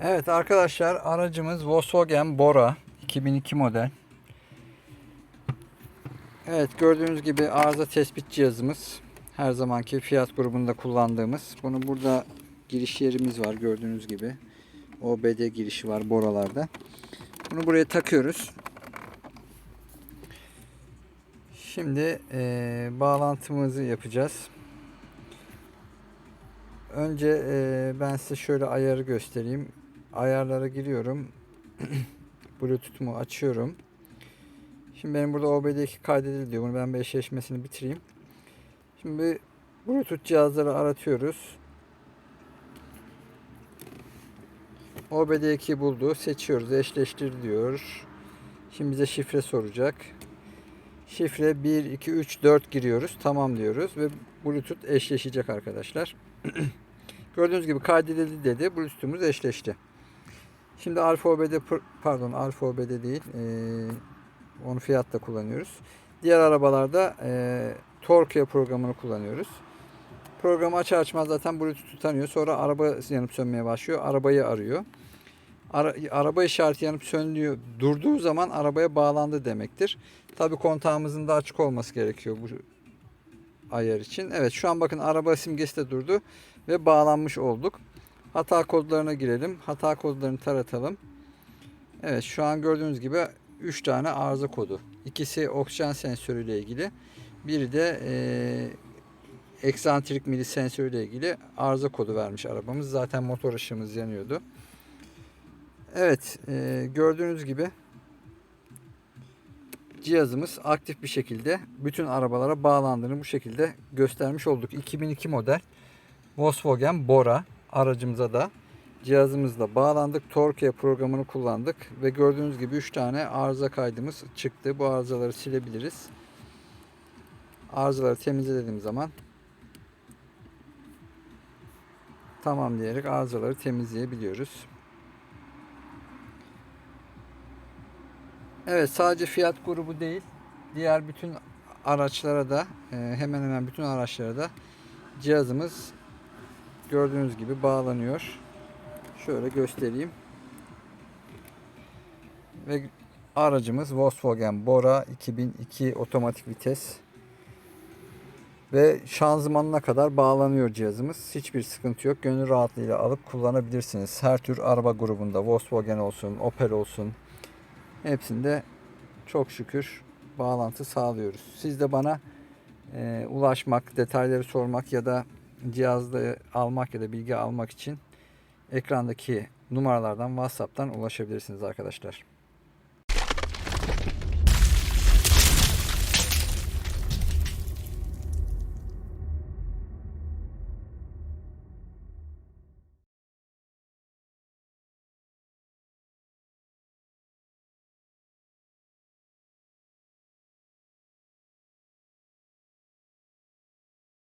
Evet arkadaşlar aracımız Volkswagen Bora 2002 model. Evet gördüğünüz gibi arıza tespit cihazımız. Her zamanki fiyat grubunda kullandığımız. Bunu burada giriş yerimiz var gördüğünüz gibi. OBD girişi var boralarda. Bunu buraya takıyoruz. Şimdi eee, bağlantımızı yapacağız. Önce eee, ben size şöyle ayarı göstereyim. Ayarlara giriyorum. Bluetooth'umu açıyorum. Şimdi benim burada OBD2 kaydedildi diyor. Bunu ben bir eşleşmesini bitireyim. Şimdi Bluetooth cihazları aratıyoruz. OBD2 buldu. Seçiyoruz. Eşleştir diyor. Şimdi bize şifre soracak. Şifre 1, 2, 3, 4 giriyoruz. Tamam diyoruz ve Bluetooth eşleşecek arkadaşlar. Gördüğünüz gibi kaydedildi dedi. Bluetooth'umuz eşleşti. Şimdi Alfa OBD pr- pardon Alfa OBD değil. Ee, onu fiyatta kullanıyoruz. Diğer arabalarda e, Torquia programını kullanıyoruz. Programı açar açmaz zaten Bluetooth'u tanıyor. Sonra araba yanıp sönmeye başlıyor. Arabayı arıyor. Ara, araba işareti yanıp söndüğü, durduğu zaman arabaya bağlandı demektir. Tabi kontağımızın da açık olması gerekiyor bu ayar için. Evet şu an bakın araba simgesi de durdu ve bağlanmış olduk. Hata kodlarına girelim. Hata kodlarını taratalım. Evet şu an gördüğünüz gibi 3 tane arıza kodu. İkisi oksijen sensörü ile ilgili. Biri de e, eksantrik mili sensörü ile ilgili arıza kodu vermiş arabamız. Zaten motor ışığımız yanıyordu. Evet e, gördüğünüz gibi cihazımız aktif bir şekilde bütün arabalara bağlandığını bu şekilde göstermiş olduk. 2002 model Volkswagen Bora aracımıza da cihazımızla bağlandık. Torquia programını kullandık ve gördüğünüz gibi 3 tane arıza kaydımız çıktı. Bu arızaları silebiliriz. Arızaları temizlediğim zaman tamam diyerek arızaları temizleyebiliyoruz. Evet sadece fiyat grubu değil diğer bütün araçlara da e, hemen hemen bütün araçlara da cihazımız gördüğünüz gibi bağlanıyor. Şöyle göstereyim. Ve aracımız Volkswagen Bora 2002 otomatik vites. Ve şanzımanına kadar bağlanıyor cihazımız. Hiçbir sıkıntı yok. Gönül rahatlığıyla alıp kullanabilirsiniz. Her tür araba grubunda Volkswagen olsun, Opel olsun hepsinde çok şükür bağlantı sağlıyoruz. Siz de bana e, ulaşmak, detayları sormak ya da cihazda almak ya da bilgi almak için ekrandaki numaralardan WhatsApp'tan ulaşabilirsiniz arkadaşlar.